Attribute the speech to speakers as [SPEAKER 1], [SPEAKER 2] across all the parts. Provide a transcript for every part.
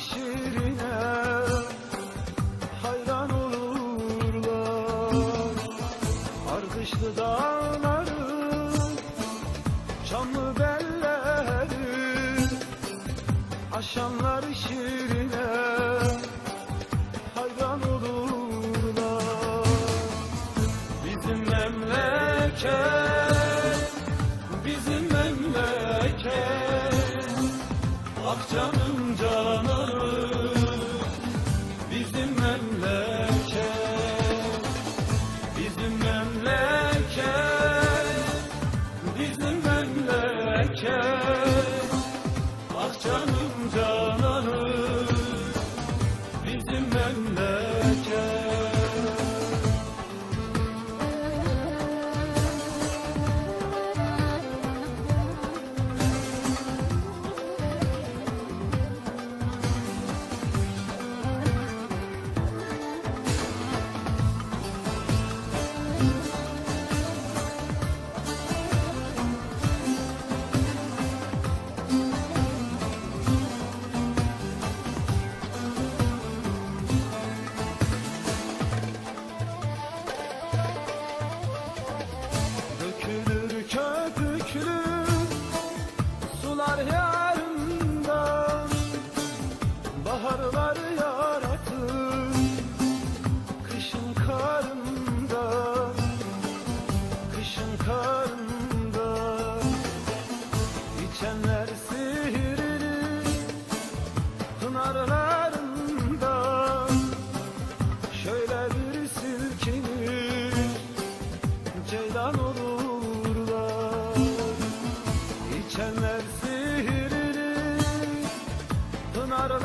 [SPEAKER 1] şirine hayran olurlar. Ardışlı dağların çamlı belleri Aşanlar şirine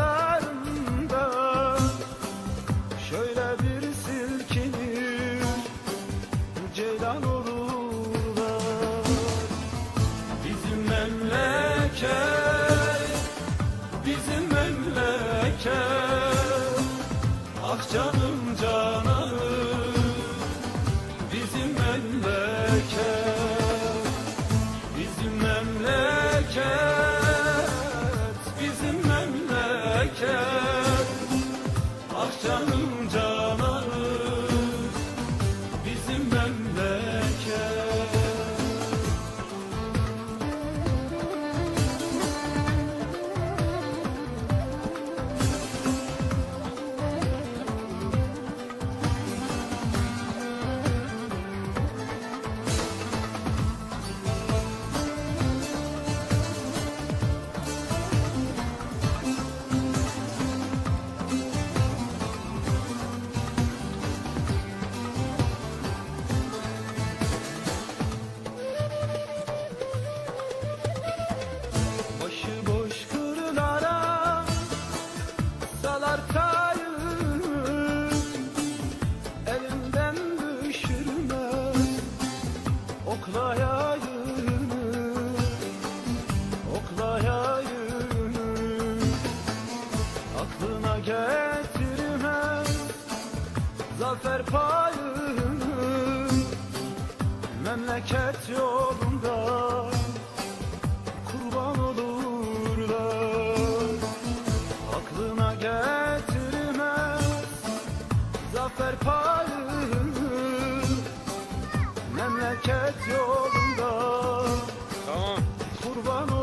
[SPEAKER 1] pınarlarında Şöyle bir silkinir ceylan olurlar. Bizim memleket, bizim memleket. Ah canım canım bizim memleket zafer payını Memleket yolunda kurban olurlar. Aklına getirmez zafer payını Memleket yolunda kurban olurlar